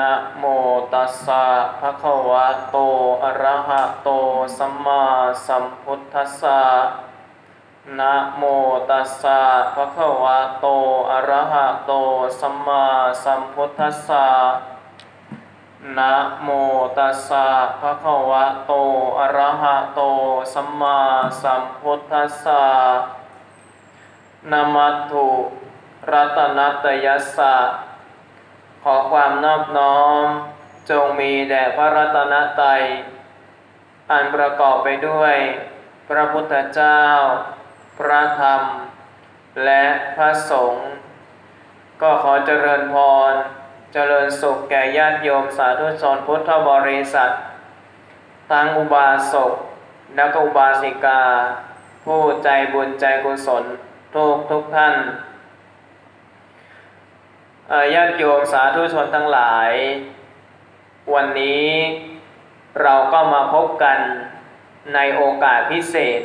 นะโมตัสสะภะคะวะโต อะระหะโต สัมมาสัมพุทธัสสะนะโมตัสสะภะคะวะโต อะระหะโต สัมมาสัมพุทธัสสะนะโมตัสสะภะคะวะโต อะระหะโต สัมมาสัมพุทธัสสะนะมัตถุรัตนัตยัสสะ ขอความนอบน้อม จงมีแด่พระรัตนตรัย อันประกอบไปด้วย พระพุทธเจ้า พระธรรม และพระสงฆ์ ก็ขอเจริญพร เจริญสุขแก่ญาติโยมสาธุชนพุทธบริษัททั้งอุบาสกและก็อุบาสิกา ผู้ใจบุญใจกุศลทุกทุกท่าน ญาติโยมสาธุชนทั้งหลาย วันนี้เราก็มาพบกันในโอกาสพิเศษ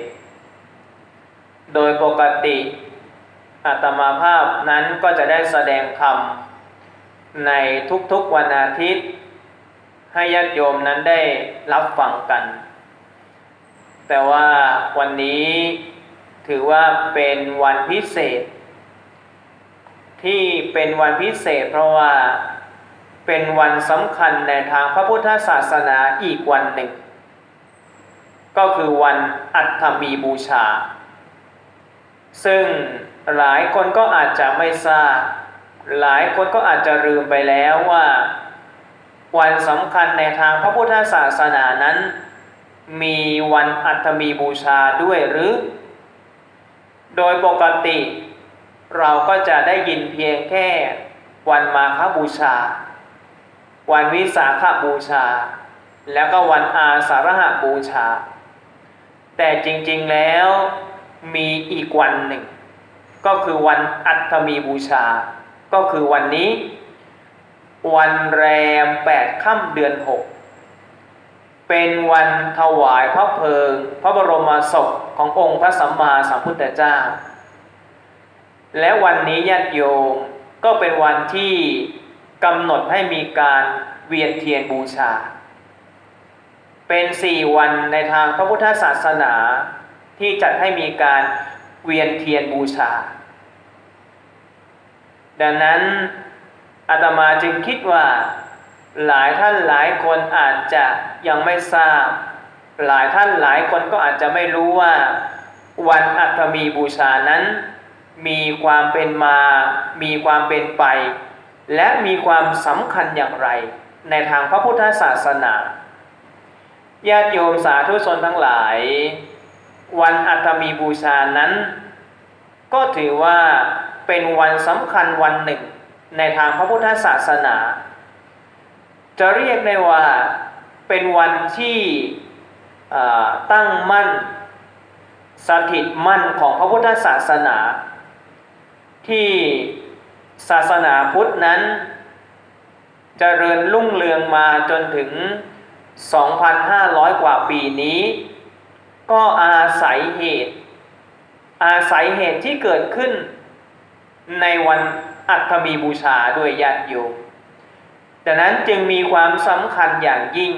โดยปกติอาตมาภาพนั้นก็จะได้แสดงธรรมในทุกๆวันอาทิตย์ ให้ญาติโยมนั้นได้รับฟังกัน แต่ว่าวันนี้ถือว่าเป็นวันพิเศษ ที่เป็นวันพิเศษเพราะว่าเป็นวันสำคัญในทางพระพุทธศาสนาอีกวันหนึ่ง ก็คือวันอัฐมีบูชา ซึ่งหลายคนก็อาจจะไม่ทราบ หลายคนก็อาจจะลืมไปแล้วว่า วันสำคัญในทางพระพุทธศาสนานั้น มีวันอัฐมีบูชาด้วยหรือ โดยปกติ เราก็จะได้ยินเพียงแค่วันมาฆบูชา วันวิสาขบูชา แล้วก็วันอาสาฬหบูชา แต่จริงๆแล้วมีอีกวันหนึ่ง ก็คือวันอัฐมีบูชา ก็คือวันนี้ วันแรมแปดค่ำเดือนหกเป็นวันถวายพระเพลิง พระบรมศพขององค์พระสัมมาสัมพุทธเจ้า และวันนี้ญาติโยมก็เป็นวันที่กำหนดให้มีการเวียนเทียนบูชา เป็นสี่วันในทางพระพุทธศาสนาที่จัดให้มีการเวียนเทียนบูชา ดังนั้นอาตมาจึงคิดว่าหลายท่านหลายคนอาจจะยังไม่ทราบ หลายท่านหลายคนก็อาจจะไม่รู้ว่า วันอัฐมีบูชานั้น มีความเป็นมา มีความเป็นไป และมีความสำคัญอย่างไร ในทางพระพุทธศาสนา ญาติโยมสาธุชนทั้งหลาย วันอัฐมีบูชานั้น ก็ถือว่าเป็นวันสำคัญวันหนึ่ง ในทางพระพุทธศาสนา จะเรียกได้ว่าเป็นวันที่ตั้งมั่นสถิตมั่นของพระพุทธศาสนา ที่ศาสนาพุทธนั้นจเจริญรุ่งเรืองมาจนถึง 2,500 กว่าปีนี้ ก็อาศัยเหตุ อาศัยเหตุที่เกิดขึ้นในวันอัฐมีบูชาด้วยญาติโยมดังนั้นจึงมีความสำคัญอย่างยิ่ง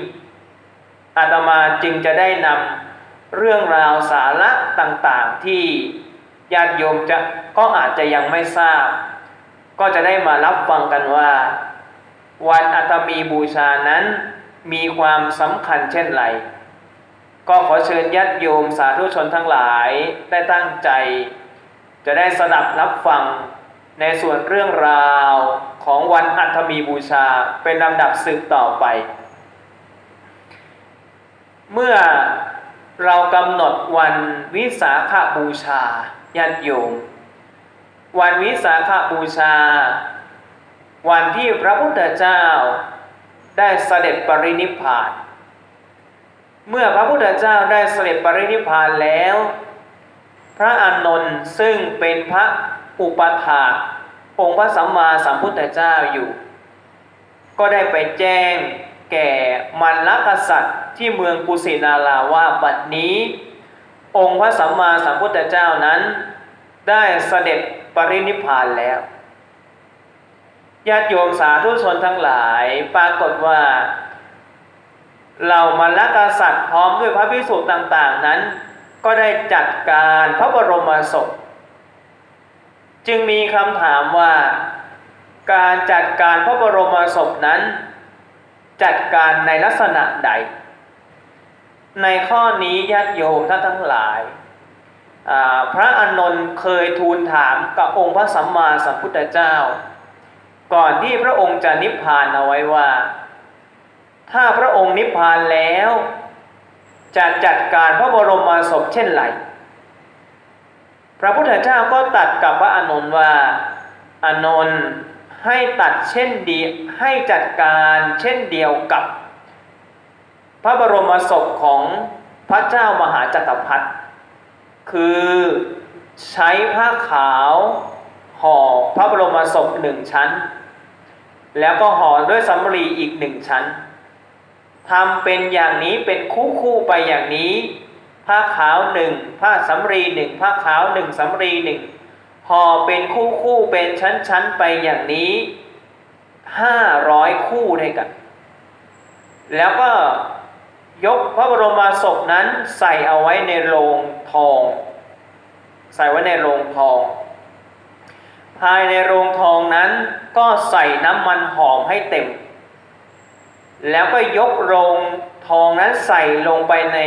อาตมาจึงจะได้นำเรื่องราวสาระต่างๆที่ ญาติโยมจะก็อาจจะยังไม่ทราบ ก็จะได้มารับฟังกันว่า วันอัตมีบูชานั้นมีความสำคัญเช่นไร ก็ขอเชิญญาติโยมสาธุชนทั้งหลายได้ตั้งใจ จะได้สดับรับฟังในส่วนเรื่องราวของวันอัฐมีบูชาเป็นลำดับสืบต่อไป เมื่อเรากำหนดวันวิสาขบูชา ญาติโยม วันวิสาขบูชา วันที่พระพุทธเจ้าได้เสด็จปรินิพพาน เมื่อพระพุทธเจ้าได้เสด็จปรินิพพานแล้ว พระอานนท์ซึ่งเป็นพระอุปถาองค์พระสัมมาสัมพุทธเจ้าอยู่ ก็ได้ไปแจ้งแก่มันลกษัตริย์ที่เมืองกุสินาราว่าบัดนี้ องค์พระสัมมาสัมพุทธเจ้านั้น ได้เสด็จปรินิพพานแล้วญาติโยมสาธุชนทั้งหลายปรากฏว่าเหล่ามัลลกษัตริย์พร้อมด้วยพระภิกษุต่างๆนั้น ก็ได้จัดการพระบรมศพ จึงมีคำถามว่า การจัดการพระบรมศพนั้น จัดการในลักษณะใด ในข้อนี้ญาติโยมท่านทั้งหลาย พระอานนท์เคยทูลถามกับองค์พระสัมมาสัมพุทธเจ้า ก่อนที่พระองค์จะนิพพานเอาไว้ว่า ถ้าพระองค์นิพพานแล้วจะจัดการพระบรมศพเช่นไร พระพุทธเจ้าก็ตัดกับพระอานนท์ว่าอานนท์ให้ตัดเช่นดีให้จัดการเช่นเดียวกับ พระบรมศพของพระเจ้ามหาจักรพรรดิคือใช้ผ้าขาวห่อพระบรมศพหนึ่งชั้น แล้วก็ห่อด้วยสำลีอีกหนึ่งชั้นทำเป็นอย่างนี้เป็นคู่คู่ไปอย่างนี้ ผ้าขาวหนึ่งผ้าสำรีหนึ่งผ้าขาวหนึ่งสำรีหนึ่งห่อเป็นคู่คู่เป็นชั้นชั้นไปอย่างนี้ห้าร้อยคู่ด้วยกัน แล้วก็ ยกพระบรมศพนั้นใส่เอาไว้ในโลงทอง ใส่ไว้ในโลงทอง ภายในโรงทองนั้นก็ใส่น้ำมันหอมให้เต็ม แล้วก็ยกโรงทองนั้นใส่ลงไปใน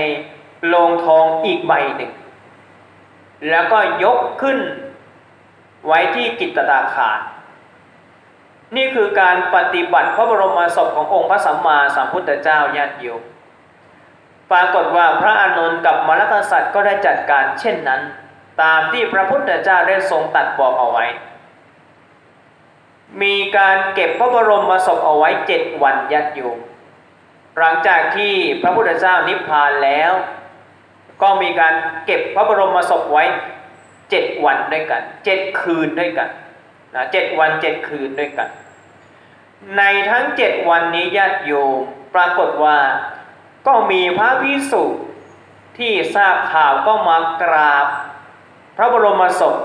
โรงทองอีกใบหนึ่ง แล้วก็ยกขึ้นไว้ที่กิตตาคารนี่คือการปฏิบัติพระบรมศพขององค์พระสัมมาสัมพุทธเจ้าญาติโยม ปรากฏว่าพระอานนท์กับมรรคสัตว์ก็ได้จัดการเช่นนั้น ตามที่พระพุทธเจ้าได้ทรงตัดบอกเอาไว้ มีการเก็บพระบรมศพเอาไว้เจ็ดวันญาติโยมหลังจากที่พระพุทธเจ้านิพพานแล้ว ก็มีการเก็บพระบรมศพไว้เจ็ดวันด้วยกันเจ็ดคืนด้วยกันนะเจ็ดวันเจ็ดคืนด้วยกัน ในทั้งเจ็ดวันนี้ญาติโยมปรากฏว่า ก็มีพระพิสุที่ทราบข่าวก็มากราบ พระบรมศพ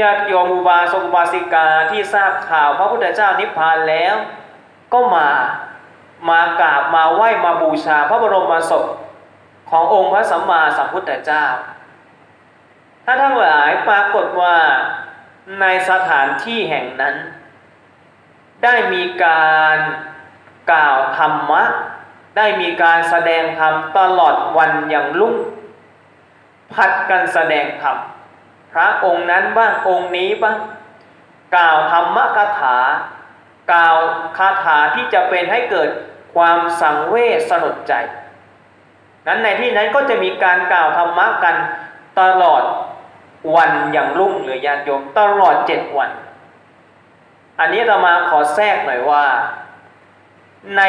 ญาติโยมอุบาสกอุบาสิกาที่ทราบข่าวพระพุทธเจ้านิพพานแล้ว ก็มามากราบมาไหว้มาบูชาพระบรมศพขององค์พระสัมมาสัมพุทธเจ้า ถ้าทั้งหลายปรากฏว่าในสถานที่แห่งนั้น ได้มีการกล่าวธรรมะ ได้มีการแสดงธรรมตลอดวันอย่างลุ่ง พัดกันแสดงธรรมพระองค์นั้นบ้างองค์นี้บ้างกล่าวธรรมคาถากล่าวคาถาที่จะเป็นให้เกิดความสังเวชสลดใจ นั้นในที่นั้นก็จะมีการกล่าวธรรมะกันตลอดวันอย่างรุ่งหรือญาติโยมตลอดเจ็ดวัน อันนี้เรามาขอแทรกหน่อยว่า ใน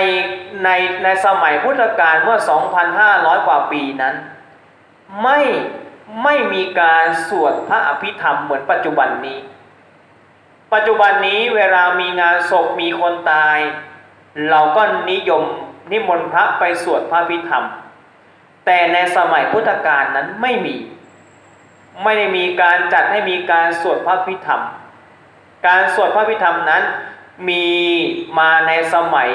ในในสมัยพุทธกาลเมื่อ 2,500 กว่าปีนั้น ไม่ไม่มีการสวดพระอภิธรรมเหมือนปัจจุบันนี้ ปัจจุบันนี้เวลามีงานศพมีคนตาย เราก็นิยมนิมนต์พระไปสวดพระอภิธรรม แต่ในสมัยพุทธกาลนั้นไม่มี ไม่ได้มีการจัดให้มีการสวดพระอภิธรรม การสวดพระอภิธรรมนั้นมีมาในสมัย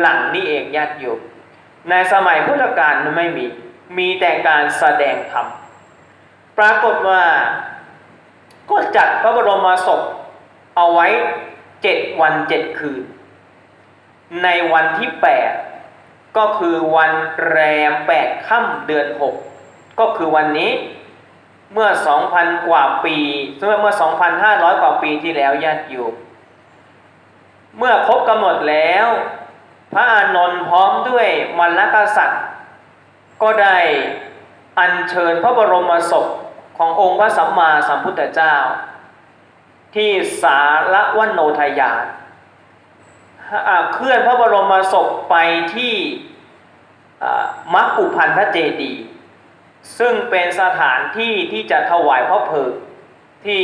หลังนี่เองญาติโยมในสมัยพุทธกาลไม่มี มีแต่การแสดงธรรมปรากฏว่าก็จัดพระบรมศพเอาไว้เจ็ดวันเจ็ดคืน ในวันที่แปดก็คือวันแรมแปดค่ำเดือนหกก็คือวันนี้เมื่อ2,000กว่าปีเมื่อเมื่อ2,500กว่าปีที่แล้วญาติโยมเมื่อครบกำหนดแล้ว พระอานนท์พร้อมด้วยมรรคสัตว์ก็ได้อัญเชิญพระบรมศพขององค์พระสัมมาสัมพุทธเจ้า ที่สารวันโนทยานอ่าเคลื่อนพระบรมศพไปที่มักกุพันธเจดีซึ่งเป็นสถานที่ที่จะถวายพระเพลิงที่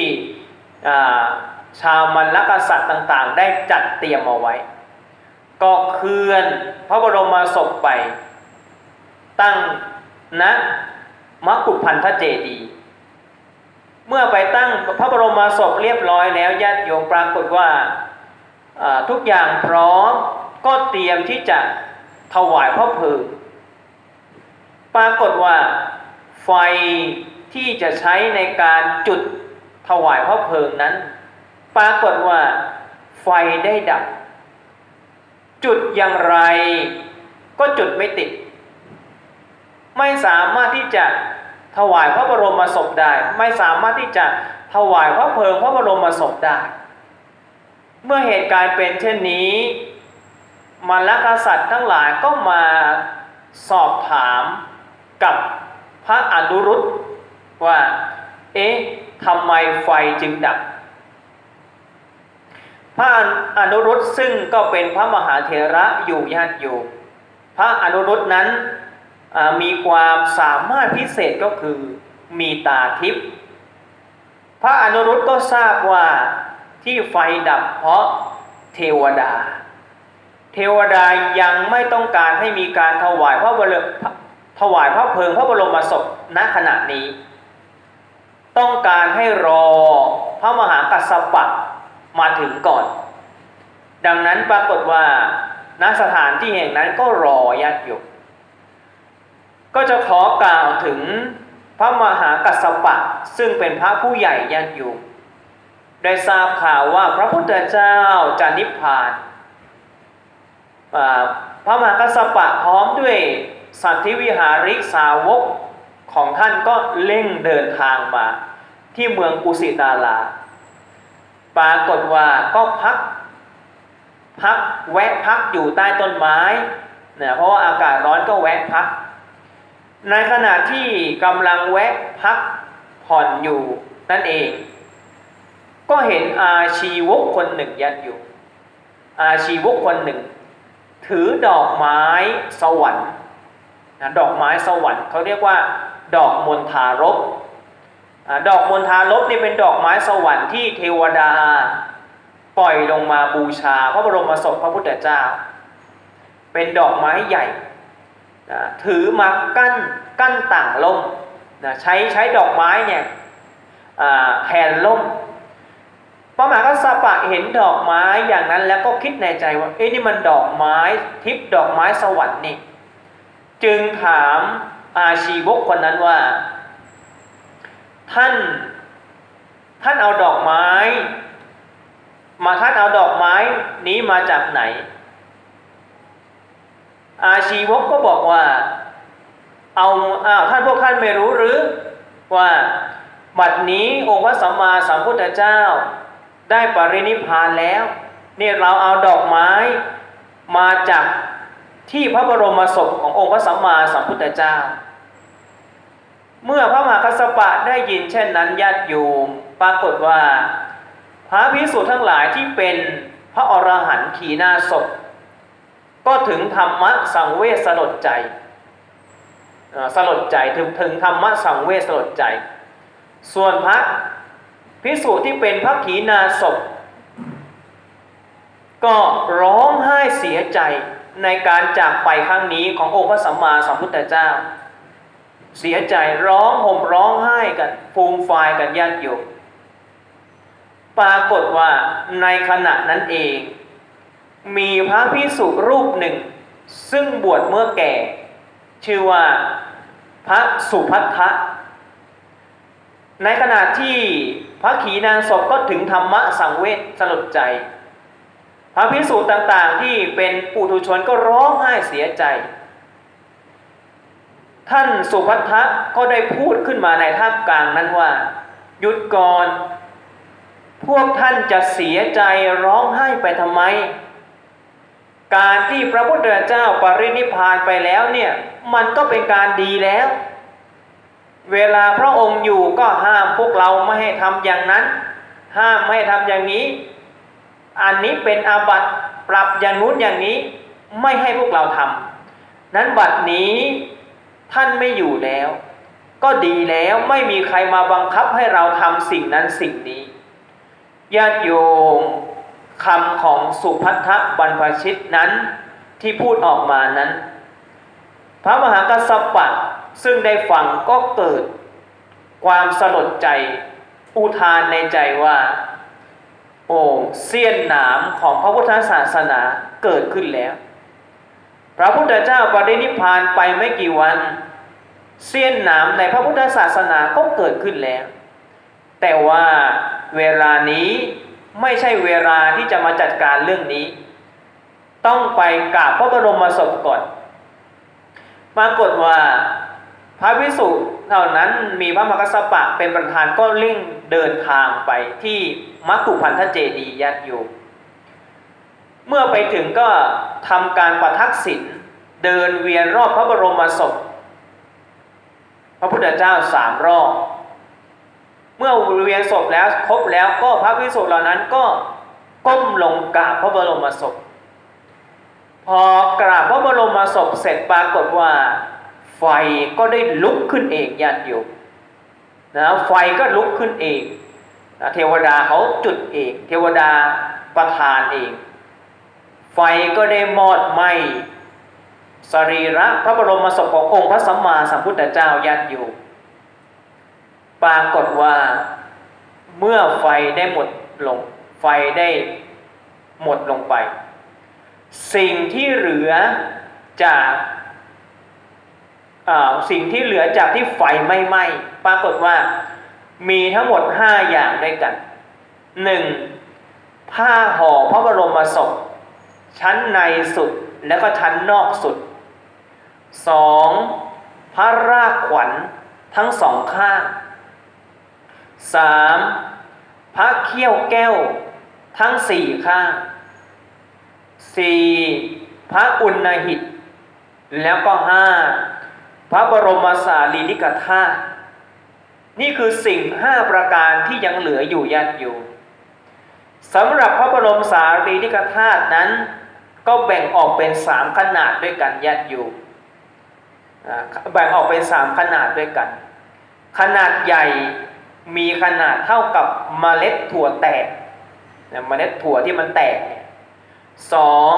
ชาวมรรคสัตว์ต่างๆ ได้จัดเตรียมเอาไว้ ก็เคลื่อนพระบรมศพไป ตั้งณมักกุพันธเจดีเมื่อไปตั้งพระบรมศพเรียบร้อยแล้วญาติโยมปรากฏว่าอ่าทุกอย่างพร้อมก็เตรียมที่จะถวายพระเพลิงปรากฏว่าไฟที่จะใช้ในการจุดถวายพระเพลิงนั้น ปรากฏว่าไฟได้ดับ จุดอย่างไร ก็จุดไม่ติด ไม่สามารถที่จะถวายพระบรมศพได้ ไม่สามารถที่จะถวายพระเพลิงพระบรมศพได้ เมื่อเหตุการณ์เป็นเช่นนี้มรรคษัตริย์ทั้งหลายก็มาสอบถามกับพระอนุรุตว่า เอ๊ะทำไมไฟจึงดับ พระอนุรุตซึ่งก็เป็นพระมหาเถระอยู่ญาติโยมพระอนุรุตนั้นมีความสามารถพิเศษก็คือมีตาทิพย์พระอนุรุตก็ทราบว่าที่ไฟดับเพราะเทวดา เทวดายังไม่ต้องการให้มีการถวายพระบรมถวายพระเพลิงพระบรมศพณขณะนี้ ต้องการให้รอพระมหากัสสปะ มาถึงก่อน ดังนั้นปรากฏว่าณสถานที่แห่งนั้นก็รอญาติโยมก็จะขอกล่าวถึงพระมหากัสสปะซึ่งเป็นพระผู้ใหญ่ญาติโยมได้ทราบข่าวว่าพระพุทธเจ้าจะนิพพาน พระมหากัสสปะพร้อมด้วยสัตธิวิหาริกสาวกของท่านก็เร่งเดินทางมา ที่เมืองกุสิตาลา ปรากฏว่าก็พัก พักแวะพักอยู่ใต้ต้นไม้เนี่ยเพราะว่าอากาศร้อนก็แวะพัก ในขณะที่กำลังแวะพักผ่อนอยู่นั่นเอง ก็เห็นอาชีวกคนหนึ่งยันอยู่ อาชีวกคนหนึ่ง ถือดอกไม้สวรรค์นะดอกไม้สวรรค์เขาเรียกว่า ดอกมณฑารบ ดอกมณฑารบนี่เป็นดอกไม้สวรรค์ที่เทวดา ปล่อยลงมาบูชา พระบรมศพพระพุทธเจ้า เป็นดอกไม้ใหญ่นะถือมากั้นกั้นต่างล่มนะใช้ใช้ดอกไม้เนี่ยอ่าแทนล่มพระมหากัสสปะเห็นดอกไม้อย่างนั้นแล้วก็คิดในใจว่าเอ๊ะนี่มันดอกไม้ทิพดอกไม้สวรรค์นี่ จึงถามอาชีวกคนนั้นว่า ท่าน ท่านเอาดอกไม้ มาท่านเอาดอกไม้นี้มาจากไหน อาชีวกก็บอกว่า เอาอ้าวท่านพวกท่านไม่รู้หรือว่าบัดนี้องค์พระสัมมาสัมพุทธเจ้า ได้ปรินิพานแล้วนี่เราเอาดอกไม้มาจากที่พระบรมศพขององค์พระสัมมาสัมพุทธเจ้า เมื่อพระมหากัสสปะได้ยินเช่นนั้นญาติโยมปรากฏว่า พระภิกษุทั้งหลายที่เป็นพระอรหันต์ขีนาศพก็ถึงธรรมะสังเวชสลดใจสลดใจถึงถึงธรรมะสังเวชสลดใจ ส่วนพระภิกษุที่เป็นพระขีณาศพก็ร้องไห้เสียใจในการจากไปครั้งนี้ขององค์พระสัมมาสัมพุทธเจ้า เสียใจร้องห่มร้องไห้กันฟูมฟายกันญาติโยมปรากฏว่าในขณะนั้นเอง มีพระพิสุรูปหนึ่ง ซึ่งบวชเมื่อแก่ ชื่อว่าพระสุพัทธะในขณะที่พระขีณาสพก็ถึงธรรมะสังเวชสลดใจ พระพิสุต่างๆที่เป็นปุถุชนก็ร้องไห้เสียใจ ท่านสุพัทธะก็ได้พูดขึ้นมาในท่ามกลางนั้นว่า หยุดก่อน พวกท่านจะเสียใจร้องไห้ไปทำไม การที่พระพุทธเจ้าปรินิพพานไปแล้วเนี่ย มันก็เป็นการดีแล้ว เวลาพระองค์อยู่ก็ห้ามพวกเราไม่ให้ทำอย่างนั้น ห้ามไม่ให้ทำอย่างนี้ อันนี้เป็นอาบัติปรับอย่างนู้นอย่างนี้ ไม่ให้พวกเราทำนั้นบัดนี้ ท่านไม่อยู่แล้ว ก็ดีแล้วไม่มีใครมาบังคับให้เราทำสิ่งนั้นสิ่งนี้ญาติโยมคำของสุพัทธบรรพชิตนั้นที่พูดออกมานั้น พระมหากัสสปะซึ่งได้ฟังก็เกิด ความสลดใจ อุทานในใจว่า โอ้เสี้ยนหนามของพระพุทธศาสนาเกิดขึ้นแล้ว พระพุทธเจ้าปรินิพานไปไม่กี่วันเสี้ยนหนามในพระพุทธศาสนาก็เกิดขึ้นแล้ว แต่ว่าเวลานี้ไม่ใช่เวลาที่จะมาจัดการเรื่องนี้ ต้องไปกราบพระบรมศพก่อนปรากฏว่าพระวิสุเท่านั้นมีพระมกษัตริย์เป็นประธานก็เร่งเดินทางไปที่มักคุพันธเจดีย์ญาติโยม เมื่อไปถึงก็ทำการประทักษิณเดินเวียนรอบพระบรมศพ พระพุทธเจ้าสามรอบ เมื่อเวียนศพแล้วครบแล้วก็พระภิกษุเหล่านั้นก็ก้มลงกราบพระบรมศพ พอกราบพระบรมศพเสร็จปรากฏว่า ไฟก็ได้ลุกขึ้นเองญาติโยมนะไฟก็ลุกขึ้นเองนะเทวดาเขาจุดเอง เทวดาประทานเอง ไฟก็ได้มอดไหมสรีระพระบรมศพขององค์พระสัมมาสัมพุทธเจ้าญาติโยมปรากฏว่าเมื่อไฟได้หมดลง ไฟได้หมดลงไป สิ่งที่เหลือจากสิ่งที่เหลือจากที่ไฟไม่ไหม้ปรากฏว่ามีทั้งหมด 5 อย่างด้วยกัน 1. ผ้าห่อพระบรมศพ ชั้นในสุดแล้วก็ชั้นนอกสุด 2. พระรากขวัญทั้งสองข้าง 3. พระเขี้ยวแก้วทั้งสี่ข้าง 4. พระอุณหิต แล้วก็ 5. พระบรมสารีริกธาตุนี่คือสิ่ง5ประการที่ยังเหลืออยู่ยันอยู่สำหรับพระบรมสารีริกธาตุนั้น ก็แบ่งออกเป็น3ขนาดด้วยกันยันอยู่แบ่งออกเป็น3ขนาดด้วยกัน ขนาดใหญ่มีขนาดเท่ากับเมล็ดถั่วแตกเนี่ยเมล็ดถั่วที่มันแตกเนี่ยสอง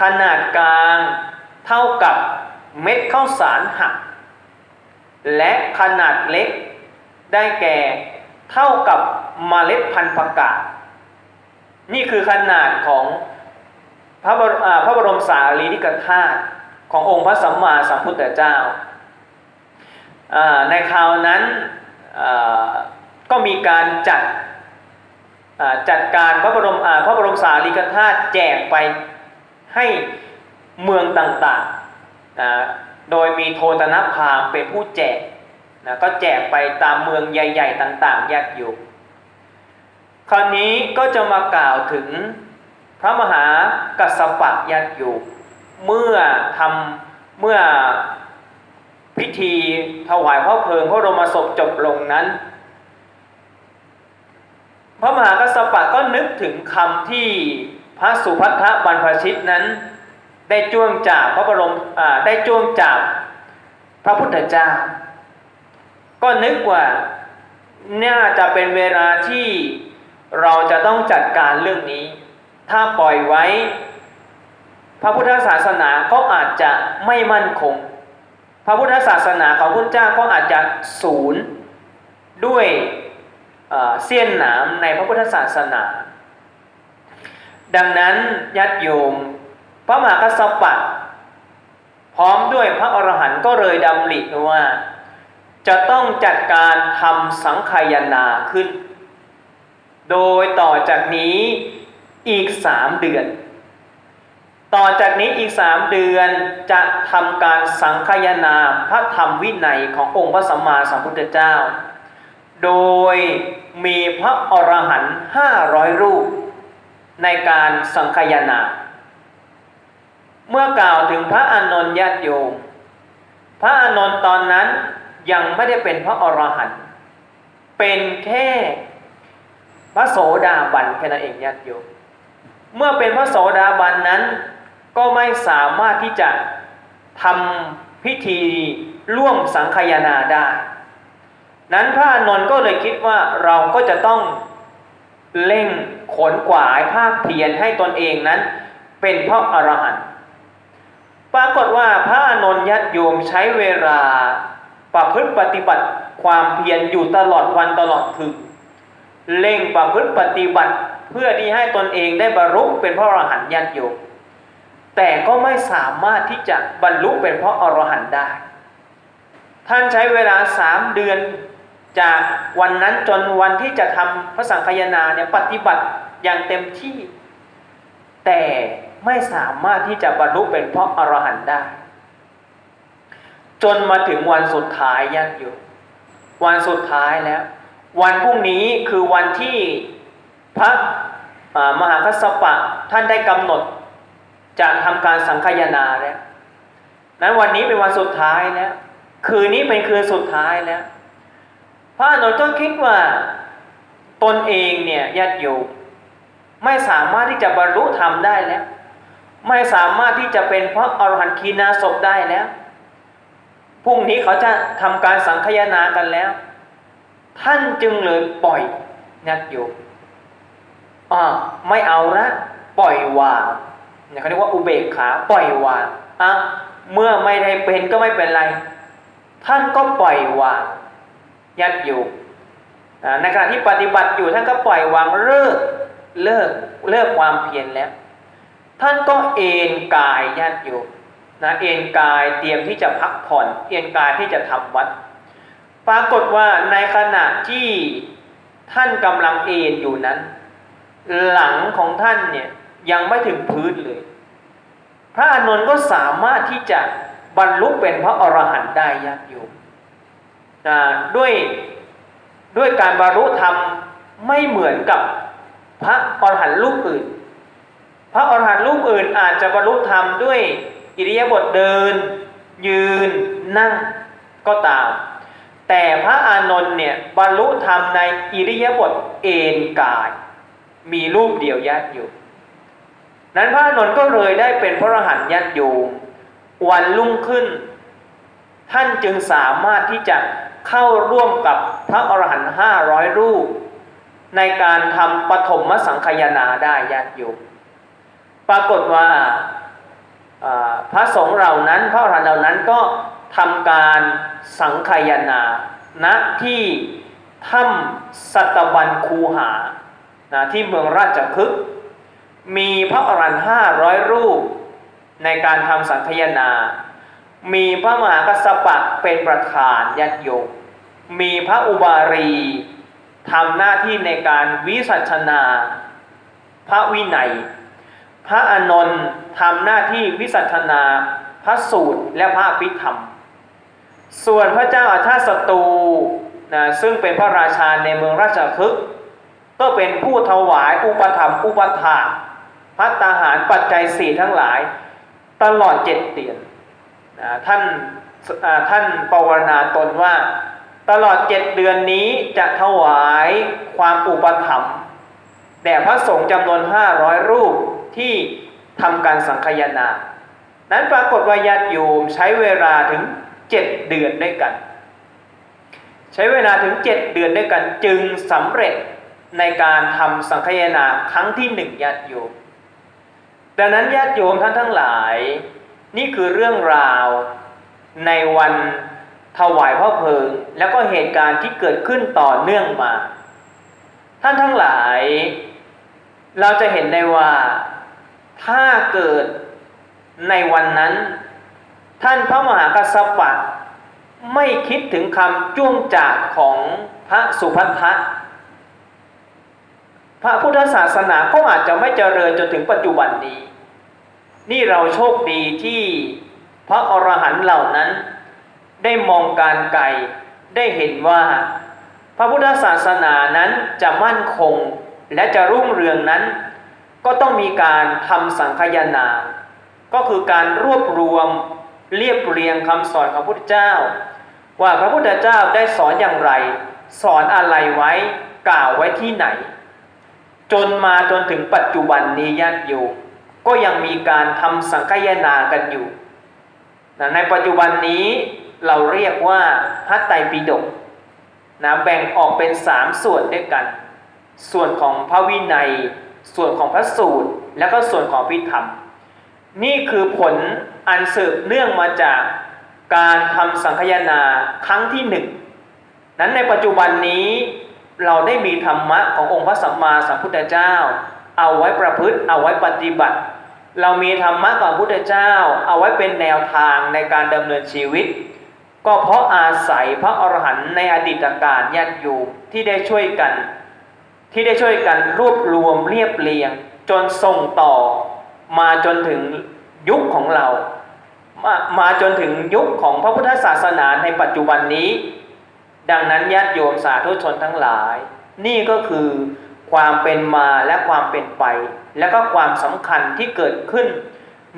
ขนาดกลางเท่ากับเม็ดข้าวสารหัก และขนาดเล็กได้แก่เท่ากับเมล็ดพันธุ์ผักกาดนี่คือขนาดของ พระบรพระบรมสารีริกธาตุขององค์พระสัมมาสัมพุทธเจ้า ในคราวนั้นก็มีการจัดจัดการพระบรมพระบรมสารีริกธาตุแจกไปให้เมืองต่างๆ โดยมีโทตนพามเป็นผู้แจกนะก็แจกไปตามเมืองใหญ่ ๆ ต่างๆญาติโยมคราวนี้ก็จะมากล่าวถึง พระมหากัสสปะญาติโยมเมื่อทำเมื่อพิธีถวายพระเพลิงพระบรมศพจบลงนั้น พระมหากัสสปะก็นึกถึงคำที่พระสุภัททบรรพชิตนั้นได้จ้วงจากพระบรมได้จ้วงจากพระพุทธเจ้า ก็นึกว่าน่าจะเป็นเวลาที่เราจะต้องจัดการเรื่องนี้ ถ้าปล่อยไว้ พระพุทธศาสนาก็อาจจะไม่มั่นคง พระพุทธศาสนาของพระเจ้าก็อาจจะศูนย์ด้วยเสี้ยนหนามในพระพุทธศาสนา ดังนั้นญาติโยม พระมหากัสสปะพร้อมด้วยพระอรหันต์ก็เลยดำริว่า จะต้องจัดการทำสังขยานาขึ้น โดยต่อจากนี้ อีกสามเดือน ต่อจากนี้อีกสามเดือนจะทำการสังคายนาพระธรรมวินัยขององค์พระสัมมาสัมพุทธเจ้า โดยมีพระอรหันต์ห้าร้อยรูป ในการสังคายนา เมื่อกล่าวถึงพระอานนท์ญาติโยมพระอานนท์ตอนนั้นยังไม่ได้เป็นพระอรหันต์เป็นแค่พระโสดาบันแค่นั้นเองญาติโยม เมื่อเป็นพระโสดาบันนั้น ก็ไม่สามารถที่จะทำพิธีร่วมสังคายนาได้ นั้นพระอนนท์ก็เลยคิดว่าเราก็จะต้องเร่งขนขวายภาคเพียรให้ตนเองนั้น เป็นพระอรหันต์ปรากฏว่าพระอนนท์ญาติโยมใช้เวลาประพฤติปฏิบัติความเพียรอยู่ตลอดวันตลอดคืนเร่งประพฤติปฏิบัติ เพื่อที่ให้ตนเองได้บรรลุเป็นพระอรหันต์ญาติโยมแต่ก็ไม่สามารถที่จะบรรลุเป็นพระอรหันต์ได้ ท่านใช้เวลาสามเดือนจากวันนั้นจนวันที่จะทำพระสังฆยนาเนี่ยปฏิบัติอย่างเต็มที่ แต่ไม่สามารถที่จะบรรลุเป็นพระอรหันต์ได้ จนมาถึงวันสุดท้ายญาติโยมวันสุดท้ายแล้ว วันพรุ่งนี้คือวันที่ พระมหาคัสสปะท่านได้กำหนดจะทำการสังคายนาแล้วนั้นวันนี้เป็นวันสุดท้ายแล้ว คืนนี้เป็นคืนสุดท้ายแล้ว พระอนนท์ก็คิดว่าตนเองเนี่ยญาติโยมไม่สามารถที่จะบรรลุธรรมได้แล้ว ไม่สามารถที่จะเป็นพระอรหันต์คีนาศพได้แล้วพรุ่งนี้เขาจะทำการสังคายนากันแล้ว ท่านจึงเลยปล่อยญาติโยม อ่าไม่เอาละปล่อยวางเนี่ยเขาเรียกว่าอุเบกขาปล่อยวางอะเมื่อไม่ได้เป็นก็ไม่เป็นไร ท่านก็ปล่อยวางญาติโยมอ่ในขณะที่ปฏิบัติอยู่ท่านก็ปล่อยวางเลิกเลิกเลิกความเพียรแล้ว ท่านก็เอนกายญาติโยมนะเอนกายเตรียมที่จะพักผ่อน เอนกายที่จะทำวัด ปรากฏว่าในขณะที่ท่านกำลังเอนอยู่นั้น หลังของท่านเนี่ยยังไม่ถึงพื้นเลย พระอานนท์ก็สามารถที่จะบรรลุเป็นพระอรหันต์ได้ญาติโยมนะด้วยด้วยการบรรลุธรรมไม่เหมือนกับพระอรหันต์รูปอื่น พระอรหันต์รูปอื่นอาจจะบรรลุธรรมด้วยอิริยาบถเดิน ยืนนั่งก็ตาม แต่พระอานนท์เนี่ยบรรลุธรรมในอิริยาบถเอนกาย มีรูปเดียวญาติโยมนั้นพระนนท์ก็เลยได้เป็นพระอรหันต์ญาติโยมวันรุ่งขึ้น ท่านจึงสามารถที่จะเข้าร่วมกับพระอรหันต์ห้าร้อยรูป ในการทำปฐมสังคายนาได้ญาติโยมปรากฏว่าพระสงฆ์เหล่านั้น พระอรหันต์เหล่านั้นก็ทำการสังคายนาณที่ถ้ำสัตบันคูหา นะที่เมืองราชคฤห์มีพระอรหันต์ห้าร้อยรูปในการทำสังคายนา มีพระมหากัสสปะเป็นประธานญาติโยมมีพระอุบารีทำหน้าที่ในการวิสัชนา พระวินัย พระอนนท์ทำหน้าที่วิสัชนา พระสูตรและพระอภิธรรม ส่วนพระเจ้าอาชาติศัตรูนะซึ่งเป็นพระราชาในเมืองราชคฤห์ ก็เป็นผู้ถวายอุปถัมภ์อุปถากพัตตาหารปัจจัยสี่ทั้งหลาย ตลอดเจ็ดเดือนนะท่านท่านปวารณาตนว่า ตลอดเจ็ดเดือนนี้จะถวายความอุปถัมภ์แด่พระสงฆ์จำนวนห้าร้อยรูปที่ทำการสังคยนา นั้นปรากฏว่าญาติโยมใช้เวลาถึงเจ็ดเดือนด้วยกัน ใช้เวลาถึงเจ็ดเดือนด้วยกันจึงสำเร็จ ในการทำสังคายนาครั้งที่หนึ่งญาติโยมดังนั้นญาติโยมท่านทั้งหลาย นี่คือเรื่องราวในวันถวายพระเพลิง แล้วก็เหตุการณ์ที่เกิดขึ้นต่อเนื่องมา ท่านทั้งหลาย เราจะเห็นได้ว่าถ้าเกิดในวันนั้น ท่านพระมหากัสปะไม่คิดถึงคำจ้วงจาดของพระสุภัททะ พระพุทธศาสนาก็อาจจะไม่เจริญจนถึงปัจจุบันนี้ นี่เราโชคดีที่พระอรหันต์เหล่านั้น ได้มองการไกลได้เห็นว่า พระพุทธศาสนานั้นจะมั่นคงและจะรุ่งเรืองนั้น ก็ต้องมีการทำสังคายนา ก็คือการรวบรวมเรียบเรียงคำสอนของพระพุทธเจ้า ว่าพระพุทธเจ้าได้สอนอย่างไร สอนอะไรไว้กล่าวไว้ที่ไหน จนมาจนถึงปัจจุบันนี้ญาติโยมก็ยังมีการทำสังคายนากันอยู่นะในปัจจุบันนี้เราเรียกว่าพระไตรปิฎกนะแบ่งออกเป็นสามส่วนด้วยกัน ส่วนของพระวินัย ส่วนของพระสูตร แล้วก็ส่วนของพิธรรม นี่คือผลอันสืบเนื่องมาจากการทำสังคายนาครั้งที่หนึ่งนั้นในปัจจุบันนี้ เราได้มีธรรมะขององค์พระสัมมาสัมพุทธเจ้า เอาไว้ประพฤติเอาไว้ปฏิบัติ เรามีธรรมะของพระพุทธเจ้า เอาไว้เป็นแนวทางในการดำเนินชีวิต ก็เพราะอาศัยพระอรหันต์ในอดีตการญาติโยมที่ได้ช่วยกัน ที่ได้ช่วยกันรวบรวมเรียบเรียง จนส่งต่อ มาจนถึงยุคของเรามามาจนถึงยุคของพระพุทธศาสนาในปัจจุบันนี้ ดังนั้นญาติโยมสาธุชนทั้งหลาย นี่ก็คือความเป็นมาและความเป็นไป และก็ความสำคัญที่เกิดขึ้น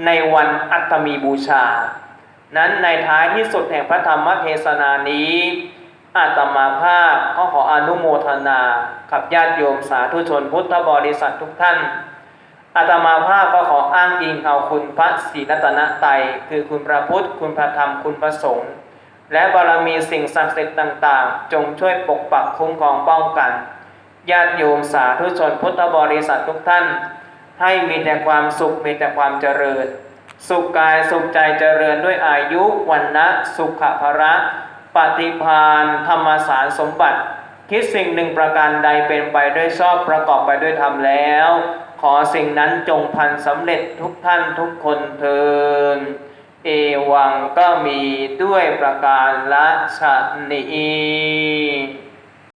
ในวันอัตมีบูชา นั้นในท้ายที่สุดแห่งพระธรรมเทศนานี้ อาตมาภาพก็ขออนุโมทนากับญาติโยมสาธุชนพุทธบริษัททุกท่าน อาตมาภาพก็ขออ้างอิงเอาคุณพระศรีรัตนตรัยคือคุณพระพุทธ คุณพระธรรม คุณพระสงฆ์ และบารมีสิ่งศักดิ์สิทธิ์ต่างๆ จงช่วยปกปักคุ้มครองป้องกัน ญาติโยมสาธุชนพุทธบริษัททุกท่าน ให้มีแต่ความสุขมีแต่ความเจริญ สุขกายสุขใจเจริญด้วยอายุวันนะสุขภระปฏิพานธรรมสารสมบัติ คิดสิ่งหนึ่งประการใดเป็นไปด้วยชอบประกอบไปด้วยธรรมแล้ว ขอสิ่งนั้นจงพันสำเร็จทุกท่านทุกคนเทิน เอวังก็มีด้วยประการละชนี